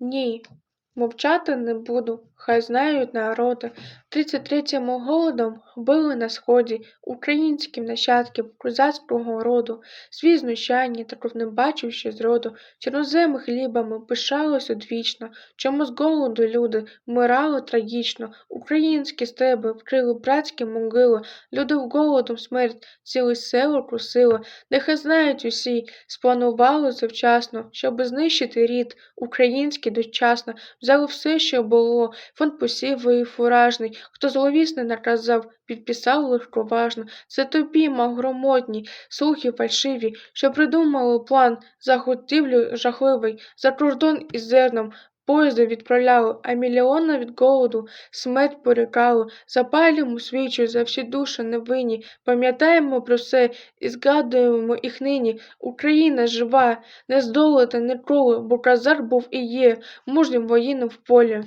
你 мовчати не буду, хай знають народи. Тридцять третім голодом били на сході українським нащадків козацького роду, свій знущання та кров не бачив ще зроду. Чорноземи хлібами пишались одвічно, чому з голоду люди вмирали трагічно. Українські стеби вкрили братські могили, люди в голодом смерть ціле село крусили. Нехай знають усі, спланували завчасно, щоби знищити рід український дочасно. Взяли все, що було, фонд посівий і фуражний, хто зловісне наказав, підписав легковажно. Це тобі, мав громотні, слухи фальшиві, що придумали план? Заготівлю жахливий, за кордон із зерном. Поїзди відправляли, а мільйони від голоду смерть порікали. Запалюємо свічі за всі душі невинні, пам'ятаємо про все і згадуємо їх нині. Україна жива, не здолата ніколи, бо казар був і є мужнім воїном в полі.